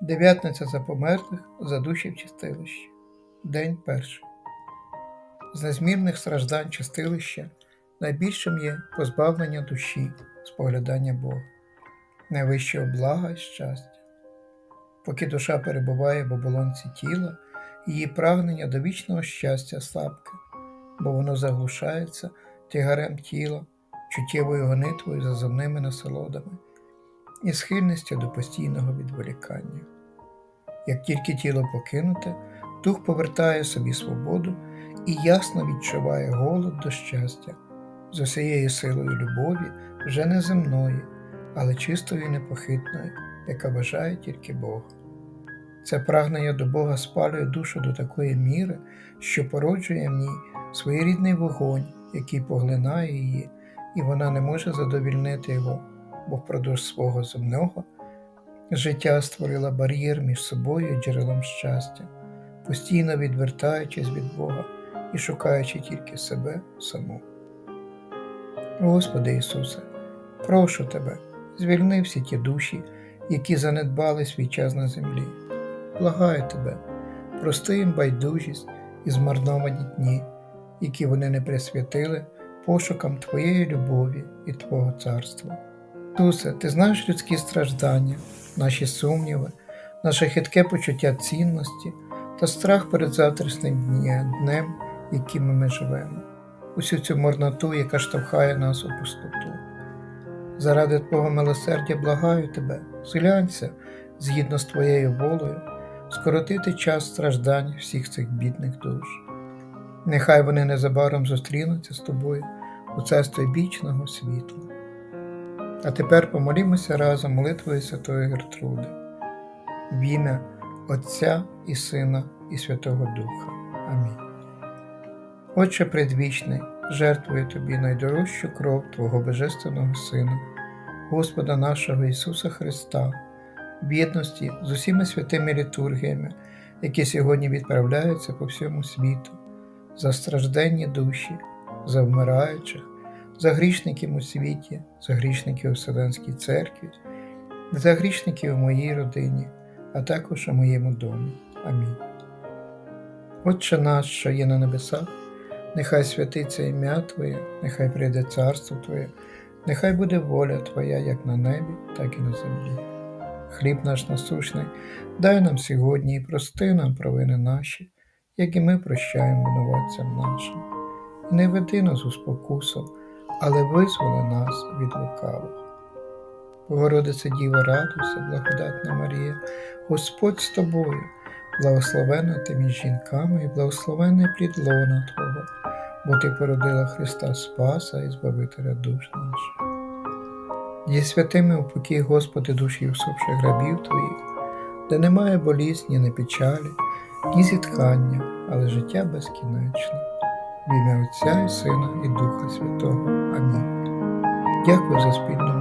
Дев'ятниця за померлих за душі в чистилищі. День перший. З незмірних страждань чистилища найбільшим є позбавлення душі, споглядання Бога, найвищого блага і щастя. Поки душа перебуває в оболонці тіла, її прагнення до вічного щастя слабке, бо воно заглушається тягарем тіла, чуттєвою гонитвою за земними насолодами і схильністю до постійного відволікання. Як тільки тіло покинуте, дух повертає собі свободу і ясно відчуває голод до щастя з усією силою любові, вже не земної, але чистої і непохитної, яка бажає тільки Бога. Це прагнення до Бога спалює душу до такої міри, що породжує в ній своєрідний вогонь, який поглинає її, і вона не може задовільнити його, бо впродовж свого земного життя створила бар'єр між собою і джерелом щастя, постійно відвертаючись від Бога і шукаючи тільки себе саму. Господи Ісусе, прошу Тебе, звільни всі ті душі, які занедбали свій час на землі. Благаю Тебе, прости їм байдужість і змарновані дні, які вони не присвятили пошукам Твоєї любові і Твого царства. Ісусе, Ти знаєш людські страждання, наші сумніви, наше хитке почуття цінності та страх перед завтрашнім днем, якими ми живемо, усю цю марноту, яка штовхає нас у пустоту. Заради Твого милосердя благаю Тебе, зглянься згідно з Твоєю волею, скоротити час страждань всіх цих бідних душ. Нехай вони незабаром зустрінуться з тобою у царстві вічного світла. А тепер помолімося разом молитвою Святої Гертруди, в ім'я Отця і Сина і Святого Духа. Амінь. Отче предвічний, жертвую Тобі найдорожчу кров Твого Божественного Сина, Господа нашого Ісуса Христа, в єдності з усіма святими літургіями, які сьогодні відправляються по всьому світу, за стражденні душі, за вмираючих, за грішників у світі, за грішників у Вселенській церкві, за грішників у моїй родині, а також у моєму домі. Амінь. Отче наш, що є на небесах, нехай святиться ім'я Твоє, нехай прийде царство Твоє, нехай буде воля Твоя як на небі, так і на землі. Хліб наш насущний, дай нам сьогодні і прости нам провини наші, як і ми прощаємо винуватцям нашим. І не веди нас у спокусу, але визволи нас від лукавого. Богородице Діва, радуйся, благодатна Марія, Господь з тобою, благословенна ти між жінками і благословенний плід лона Твого, бо Ти породила Христа Спаса і Збавителя душ наших. Є святими упокій, Господи, душі усопших грабів Твоїх, де немає болізні, ні печалі, ні зітхання, але життя безкінечне. В ім'я Отця і Сина і Духа Святого. Амінь. Дякую за спільну